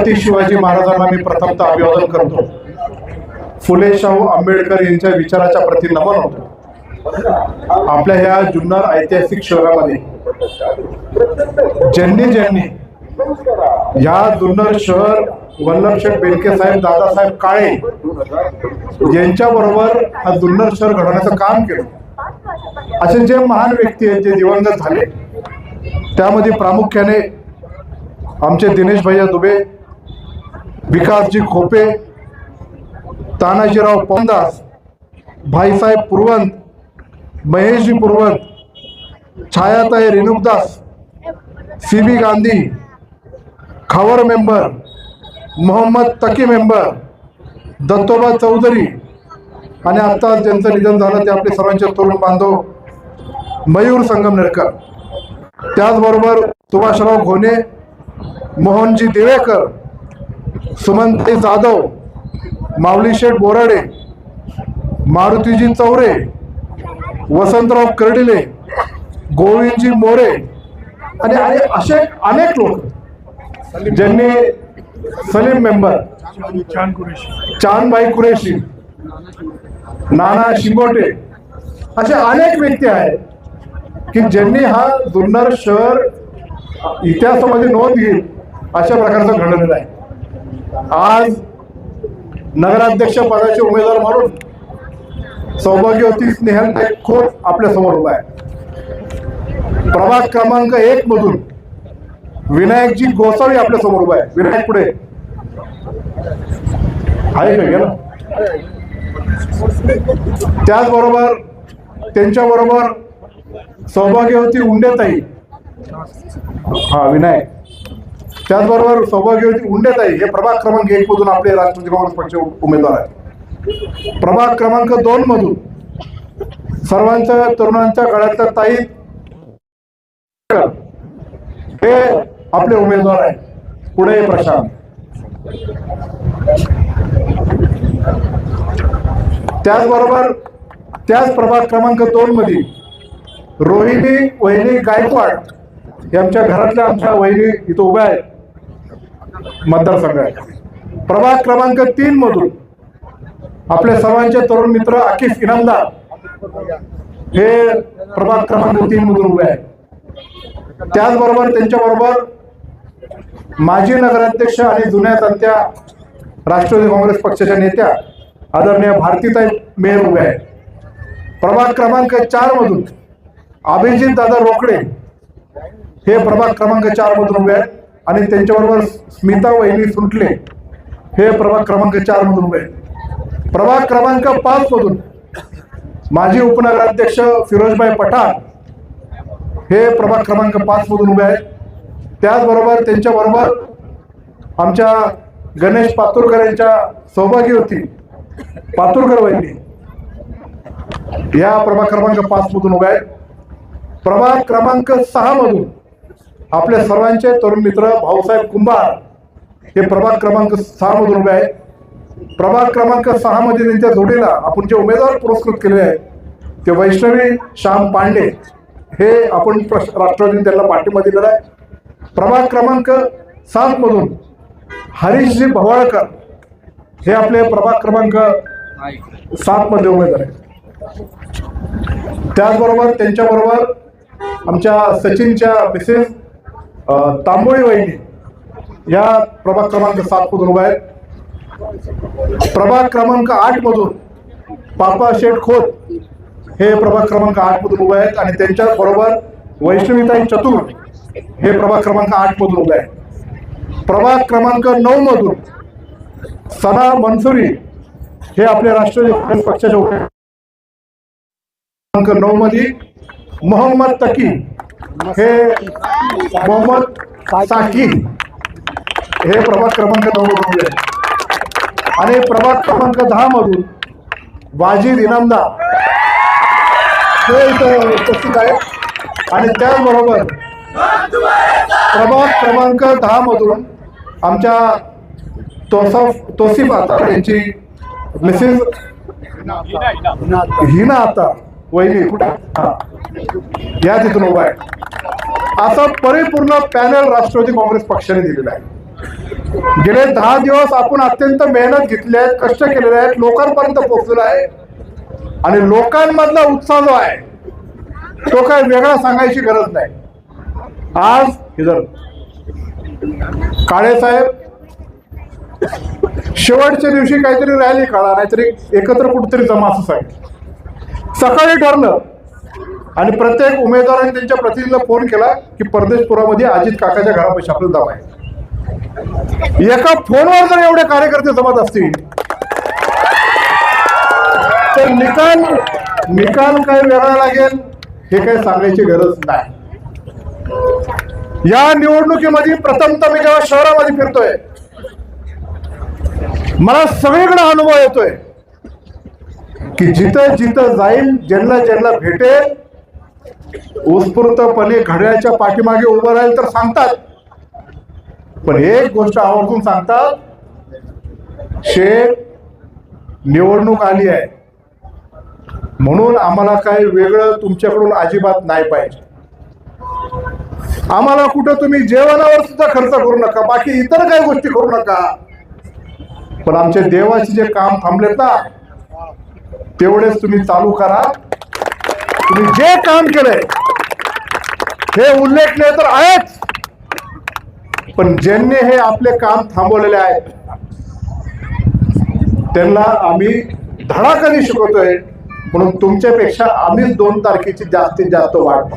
छत्रपती शिवाजी महाराजांना मी प्रथमतः अभिवादन करतो. फुले शाहू आंबेडकर यांच्या विचाराच्या प्रती नमन होतो. आपल्या ह्या जुन्नर ऐतिहासिक शहरामध्ये ज्यांनी ज्यांनी या जुन्नर शहर वल्लभशेठ बेलके साहेब दादासाहेब काळे यांच्याबरोबर हा जुन्नर शहर घडवण्याचं काम केलं. असे जे महान व्यक्ती आहेत जे दिवंगत झाले त्यामध्ये प्रामुख्याने आमचे दिनेश भैया Dubey Vikasji Khope Tanajirao Pondas भाईसाहेब Purvant Maheshji Purvant Chhayatai Renukdas C B Gandhi Khawar member Mohammad Taqi member Dattoba Chaudhari आणि आत्ता ज्यांचं निधन झालं ते आपले सर्वांचे तरुण बांधव मयूर संगमनेरकर. त्याचबरोबर सुभाषराव घोणे मोहनजी देवेकर सुमंत जाधव माऊली शेठ बोराडे मारुतीजी चौरे वसंतराव कर्डिले गोविंदजी मोरे आणि आणि असे अनेक लोक ज्यांनी सलीम मेंबर चांदबाई कुरेशी नाना शिंगोटे असे अनेक व्यक्ती आहेत की ज्यांनी हा जुन्नर शहर इतिहासामध्ये नोंद घेईल अशा प्रकारचं घडलेलं आहे. आज नगराध्यक्ष पदाचे उमेदवार म्हणून सौभाग्यवती स्नेहल खोत आपल्यासमोर उभा आहे. प्रभाग क्रमांक एक मधून विनायकजी गोसावी आपल्यासमोर उभा आहे. विनायक पुढे. आहे का? गेला? त्याचबरोबर त्यांच्याबरोबर सौभाग्यवती उंडेताई. हा विनायक. त्याचबरोबर सौभाग्यवती उंडेताई हे प्रभाग क्रमांक एक मधून आपले राष्ट्रवादी काँग्रेस पक्ष उमेदवार आहेत. प्रभाग क्रमांक दोन मधून सर्वांच्या तरुणांच्या गळ्यातल्या ताई हे आपले उमेदवार आहेत. पुढे प्रशांत. त्याचबरोबर त्याच प्रभाग क्रमांक दोन मध्ये रोहिणी वहिनी गायकवाड यांच्या घरातल्या आमच्या वहिनी इथं उभ्या आहेत. मतदारसंघात. प्रभाग क्रमांक तीन मधून आपले सर्वांचे तरुण मित्र आकिफ इनामदार हे प्रभाग क्रमांक तीन मधून उभे आहेत. त्याचबरोबर त्यांच्याबरोबर माजी नगराध्यक्ष आणि जुन्या तंत्या राष्ट्रवादी काँग्रेस पक्षाच्या नेत्या आदरणीय भारतीताई मेहर उभे आहेत. प्रभाग क्रमांक चार मधून अभिजित दादा रोकडे हे प्रभाग क्रमांक चार मधून उभे आहेत. आणि त्यांच्याबरोबर स्मिता वहिनी सुटले. हे प्रभाग क्रमांक चार मधून उभे प्रभाग क्रमांक पाच मधून माजी उपनगराध्यक्ष फिरोजभाई पठाण हे प्रभाग क्रमांक पाच मधून उभे आहेत. त्याचबरोबर त्यांच्याबरोबर आमच्या गणेश पातुरकर यांच्या सौभागी होती पातुरकर वहिनी. या प्रभाग क्रमांक पाच मधून उभ्या आहेत. प्रभाग क्रमांक सहा मधून आपले सर्वांचे तरुण मित्र भाऊसाहेब कुंभार हे प्रभाग क्रमांक सहा मधून उभे आहेत. प्रभाग क्रमांक सहा मध्ये त्यांच्या जोडीला आपण जे उमेदवार पुरस्कृत केले आहेत ते वैष्णवी श्याम पांडे हे आपण राष्ट्रवादीने त्यांना पाठिंबा दिलेला आहे. प्रभाग क्रमांक सात मधून हरीशजी भवाळकर हे आपले प्रभाग क्रमांक सात मध्ये उमेदवार आहेत. त्याचबरोबर त्यांच्याबरोबर आमच्या सचिनच्या मिसेस तांबोळी वहिनी या प्रभाग क्रमांक सात मधून उभा आहेत. प्रभाग क्रमांक आठ मधून पापा शेठ खोत हे प्रभाग क्रमांक आठ मधून उभे आहेत आणि त्यांच्या बरोबर वैष्णवीताई चतुर हे प्रभाग क्रमांक आठ मधून उभे आहेत. प्रभाग क्रमांक नऊ मधून सना मनसुरी हे आपले राष्ट्रीय काँग्रेस पक्षाचे क्रमांक नऊ मध्ये मोहम्मद तकी हे मोहम्मद साकीब हे प्रभाग क्रमांक नऊ मधून आणि प्रभाग क्रमांक दहा मधून वाजीद इनामदार हे इथं उपस्थित आहेत. आणि त्याचबरोबर प्रभाग क्रमांक दहा मधून आमच्या तोसफ तोसिफ आता यांची मिसेस हिना आता. वहिनी. कुठे हा या तिथून उभा आहे. असा परिपूर्ण पॅनल राष्ट्रवादी काँग्रेस पक्षाने दिलेला आहे. गेले दहा दिवस आपण अत्यंत मेहनत घेतली आहे कष्ट केलेले आहेत लोकांपर्यंत पोहोचलेला आहे. आणि लोकांमधला उत्साह जो आहे तो काय वेगळा सांगायची गरज नाही. आज हे जर काळे साहेब शेवटच्या दिवशी काहीतरी रॅली काढा नाहीतरी एकत्र कुठेतरी जमा असं सांगितलं. सकाळी ठरलं. आणि प्रत्येक उमेदवाराने त्यांच्या प्रतिनिधीला फोन केला की परदेशपुरामध्ये अजित काकाच्या घरापाशी आपलं जाव आहे. एका फोनवर जर एवढे कार्यकर्ते जमत असतील तर निकाल निकाल काय वेगळा लागेल हे काय सांगायची गरज नाही. या निवडणुकीमध्ये प्रथमतः मी जेव्हा शहरामध्ये फिरतोय. मला सगळीकडे अनुभव येतोय. की जिथं जिथं जाईल ज्यांना ज्यांना भेटेल उत्स्फूर्तपणे घड्याळच्या पाठीमागे उभं राहील तर सांगतात. पण एक गोष्ट आवर्जून सांगतात शेख निवडणूक आली आहे. म्हणून आम्हाला काही वेगळं तुमच्याकडून अजिबात नाही पाहिजे. आम्हाला कुठं तुम्ही जेवणावर सुद्धा खर्च करू नका बाकी इतर काही गोष्टी करू नका. पण आमच्या देवाचे जे काम थांबलेत ना तेवढेच तुम्ही चालू करा. तुम्ही जे काम केलंय हे उल्लेखले तर आहेच. पण ज्यांनी हे आपले काम थांबवलेले आहेत त्यांना आम्ही धडाकाने शिकवतोय म्हणून तुमच्यापेक्षा आम्हीच दोन तारखेची जास्तीत जास्त वाट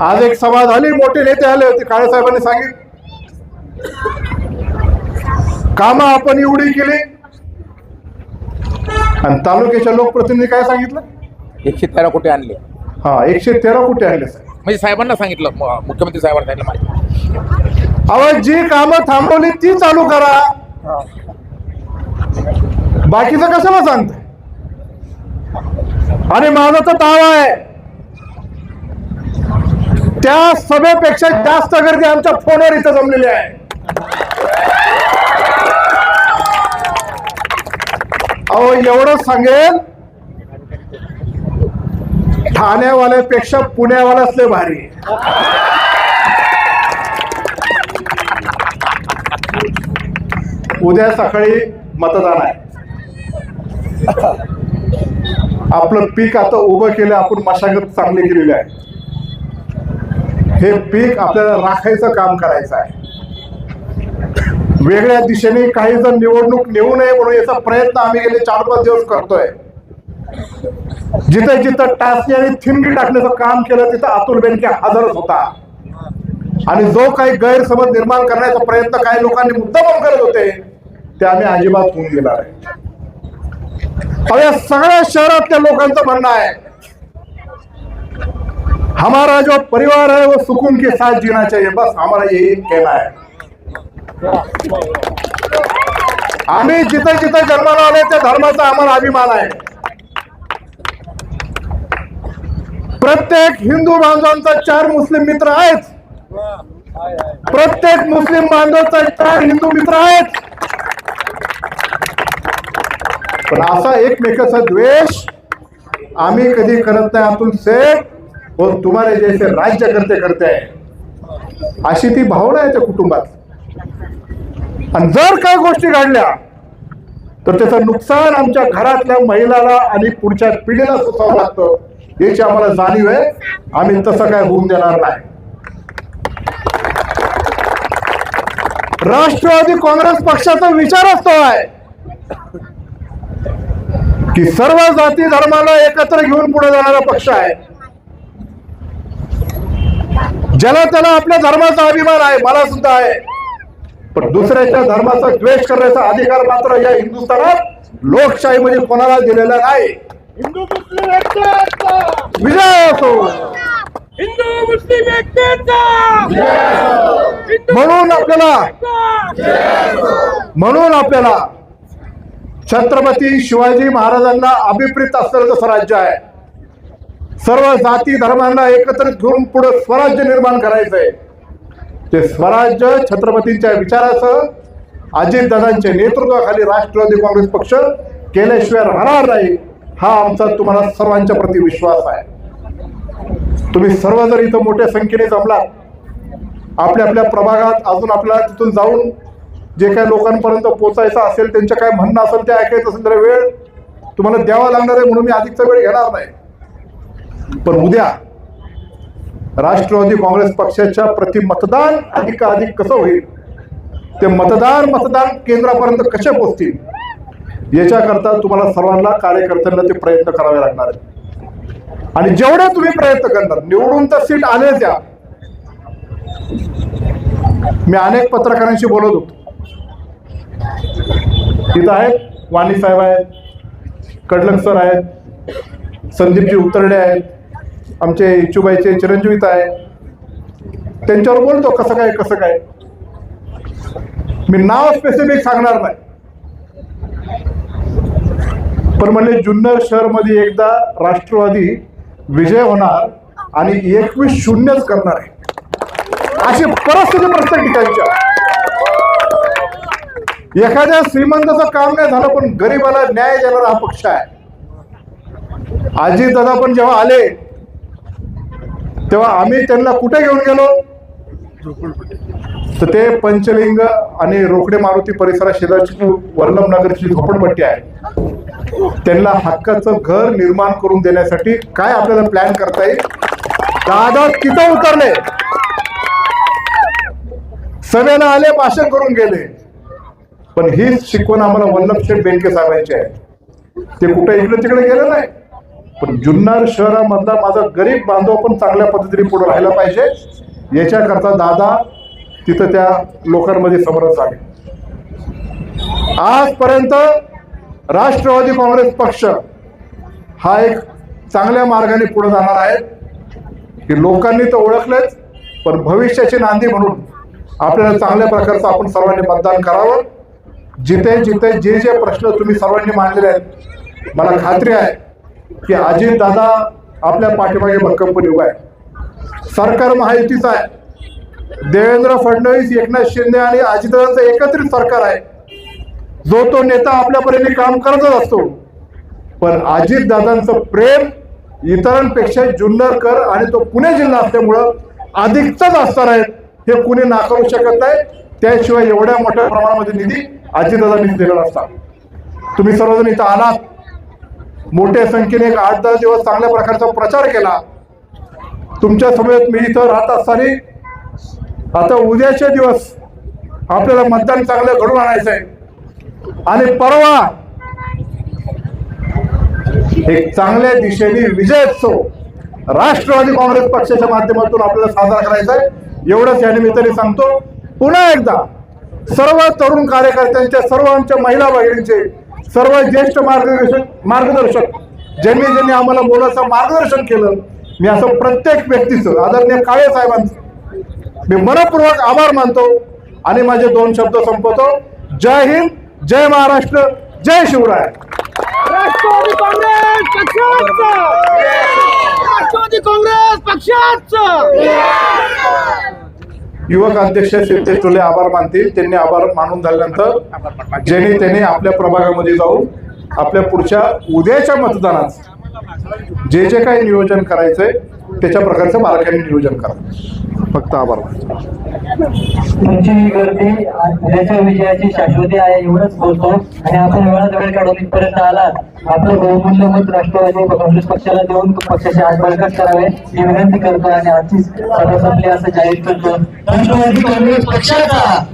आज एक सभा झाली मोठे नेते आले होते काळे साहेबांनी सांगितलं. कामं आपण एवढी केली आणि तालुक्याच्या लोकप्रतिनिधी काय सांगितलं? एकशे तेरा कोटी आणले. हा एकशे तेरा कोटी आणले. साहेब म्हणजे साहेबांना सांगितलं म- मुख्यमंत्री साहेबांना सांगितलं अहो जी कामं थांबवली ती चालू करा. बाकीचं कशाला सांगत आणि माझा तर दावा आहे. त्या सभेपेक्षा जास्त गर्दी आमच्या फोनवर इथं जमलेली आहे. अहो एवढं सांगेल ठाण्यावाल्यापेक्षा पुण्यावालाच लय भारी. उद्या सकाळी मतदान आहे. आपलं पीक आता उभं केलं आपण मशागत चांगली केलेली आहे. हे पीक आपल्याला राखायचं काम करायचं आहे. वेगळ्या दिशेने काही जण निवडणूक नेऊ नये म्हणून याचा प्रयत्न आम्ही गेले चार पाच दिवस करतोय. जिथं जिथं टास्की आणि थिंगी टाकण्याचं काम केलं तिथं अतुल बेनके हजरच होता. आणि जो काही गैरसमज निर्माण करण्याचा प्रयत्न काही लोकांनी मुद्दाम करत होते ते आम्ही अजिबात होऊन गेला आहे या सगळ्या शहरातल्या लोकांचं म्हणणं आहे हमारा जो परिवार है वो सुकून के साथ जीना चाहिए बस हमारा यही कहना है. आम्ही जिथे जिथे जन्माला आले त्या धर्माचा आम्हाला अभिमान आहे. प्रत्येक हिंदू बांधवांचा चार मुस्लिम मित्र आहेत. प्रत्येक मुस्लिम बांधवांचा चार हिंदू मित्र आहेत. पण असा एकमेकाचा द्वेष आम्ही कधी करत नाही अतुल शेठ व तुम्हाला जैसे राज्य करते करते आहे. अशी ती भावना आहे त्या कुटुंबात. आणि जर काय गोष्टी घडल्या तर त्याचं नुकसान आमच्या घरातल्या महिलाला आणि पुढच्या पिढीला सुचावं लागतं याची आम्हाला जाणीव आहे. आम्ही तसं काय होऊन देणार नाही. राष्ट्रवादी काँग्रेस पक्षाचा विचार असतो आहे की सर्व जाती धर्माला एकत्र घेऊन पुढे जाणारा पक्ष आहे. ज्याला त्याला आपल्या धर्माचा अभिमान आहे मला सुद्धा आहे. पण दुसऱ्याच्या धर्माचा द्वेष करण्याचा अधिकार मात्र या हिंदुस्थानात लोकशाहीमध्ये कोणाला दिलेला नाही. हिंदू मुस्लिम एकता विजय असो. हिंदू मुस्लिम म्हणून आपल्याला म्हणून आपल्याला छत्रपती शिवाजी महाराजांना अभिप्रेत असलेलं जसं राज्य आहे सर्व जाती धर्मांना एकत्रित घेऊन पुढे स्वराज्य निर्माण करायचंय. ते स्वराज्य छत्रपतींच्या विचारासह अजितदादांच्या नेतृत्वाखाली राष्ट्रवादी काँग्रेस पक्ष केल्याशिवाय राहणार नाही हा आमचा तुम्हाला सर्वांच्या प्रति विश्वास आहे. तुम्ही सर्व जर इथं मोठ्या संख्येने जमलात आपल्या आपल्या प्रभागात अजून आपल्याला तिथून जाऊन जे काही लोकांपर्यंत पोचायचं असेल त्यांचं काय म्हणणं असेल ते ऐकायचं असेल तर वेळ तुम्हाला द्यावा लागणार आहे म्हणून मी अधिकचा वेळ घेणार नाही. पण उद्या राष्ट्रवादी काँग्रेस पक्षाच्या प्रति मतदान अधिकाधिक कसं होईल? ते मतदार मतदान केंद्रापर्यंत कसे पोहोचतील? याच्याकरता तुम्हाला सर्वांना कार्यकर्त्यांना ते प्रयत्न करावे लागणार आहेत. आणि जेवढे तुम्ही प्रयत्न करणार निवडून तर सीट आलेच द्या. मी अनेक पत्रकारांशी बोलत होतो. तिथं आहेत वाणी साहेब आहेत कडलक सर आहेत संदीपजी उतरडे आहेत आमचे इच्छुबाईचे चिरंजीवीत आहे त्यांच्यावर बोलतो कसं काय कसं काय. मी नाव स्पेसिफिक सांगणार नाही. पण म्हणले जुन्नर शहरमध्ये एकदा राष्ट्रवादी विजय होणार आणि एकवीस शून्यच करणार आहे. अशी परिस्थिती प्रत्येक ठिकाणच्या. एखाद्या श्रीमंताचं काम नाही झालं पण गरीबाला न्याय देणारा हा पक्ष आहे. आजी दादा पण जेव्हा आले तेव्हा आम्ही त्यांना कुठे घेऊन गेलो? तर ते पंचलिंग आणि रोकडे मारुती परिसरात शेजारची वल्लभ नगरची झोपडपट्टी आहे. त्यांना हक्काचं घर निर्माण करून देण्यासाठी काय आपल्याला प्लॅन करता येईल? दादा तिथं उतरले. सभेला आले भाषण करून गेले. पण हीच शिकवण आम्हाला वल्लभ शेठ बँके साहेबांची आहे. ते कुठे इकडे तिकडे गेलं नाही. पण जुन्नर शहरामधला माझा गरीब बांधव पण चांगल्या पद्धतीने पुढे राहिला पाहिजे. याच्याकरता दादा तिथं त्या लोकांमध्ये समरस आले आजपर्यंत राष्ट्रवादी काँग्रेस पक्ष हा एक चांगल्या मार्गाने पुढे जाणार आहे. की लोकांनी तर ओळखलेच पण भविष्याची नांदी म्हणून आपल्याला चांगल्या प्रकारचं आपण सर्वांनी मतदान करावं. जिथे जिथे जे जे प्रश्न तुम्ही सर्वांनी मांडलेले आहेत मला खात्री आहे की अजित दादा आपल्या पाठीमागे भक्कमपणे उभा आहे. सरकार महायुतीचं आहे. देवेंद्र फडणवीस एकनाथ शिंदे आणि अजितदादांचं एकत्रित सरकार आहे. जो तो नेता आपल्यापर्यंत काम करतच असतो. पण अजितदादांचं प्रेम इतरांपेक्षा जुन्नरकर आणि तो पुणे जिल्हा असल्यामुळं अधिकच असणार आहे हे कुणी नाकारू शकत नाही. त्याशिवाय एवढ्या मोठ्या प्रमाणामध्ये निधी अजितदादांनी दिलेला असता. तुम्ही सर्वजण इथं आलात. मोठ्या संख्येने एक आठ दहा दिवस चांगल्या प्रकारचा प्रचार केला. तुमच्या समेत मी इथं राहत असताना आता उद्याचे दिवस आपल्याला मतदान चांगलं घडून आणायचं आहे आणि परवा एक चांगल्या दिशेने विजयोत्सव राष्ट्रवादी काँग्रेस पक्षाच्या माध्यमातून आपल्याला साजरा करायचा आहे एवढंच या निमित्ताने सांगतो. पुन्हा एकदा सर्व तरुण कार्यकर्त्यांच्या सर्व आमच्या महिला भगिनींचे सर्व ज्येष्ठ मार्गदर्शक मार्गदर्शक. ज्यांनी ज्यांनी आम्हाला मोलाचं मार्गदर्शन केलं मी असं प्रत्येक व्यक्तीचं आदरणीय काळे साहेबांचं मी मनपूर्वक आभार मानतो आणि माझे दोन शब्द संपवतो. जय हिंद जय महाराष्ट्र जय शिवराय. राष्ट्रवादी काँग्रेस पक्षाचं! राष्ट्रवादी काँग्रेस पक्षाचं! युवक अध्यक्ष सिद्धेश टोले आभार मानतील. त्यांनी आभार मानून झाल्यानंतर ज्यांनी त्यांनी आपल्या प्रभागामध्ये जाऊन आपल्या पुढच्या उद्याच्या मतदानात जे जे काही नियोजन करायचंय त्याच्या प्रकारचं बारकाईने नियोजन करा फक्त आभार. तुमची ही गर्दी उद्याच्या विजयाची शाश्वती आहे एवढंच बोलतो. आणि आपण वेळात वेळ काढून इथपर्यंत आलात आपलं बहुमूल्य मत राष्ट्रवादी काँग्रेस पक्षाला देऊन पक्षाचे हात बळकट करावे ही विनंती करतो आणि आजची सभा संपली असं जाहीर करतो. राष्ट्रवादी काँग्रेस पक्षाचा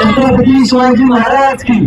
छत्रपती शिवाजी महाराज की.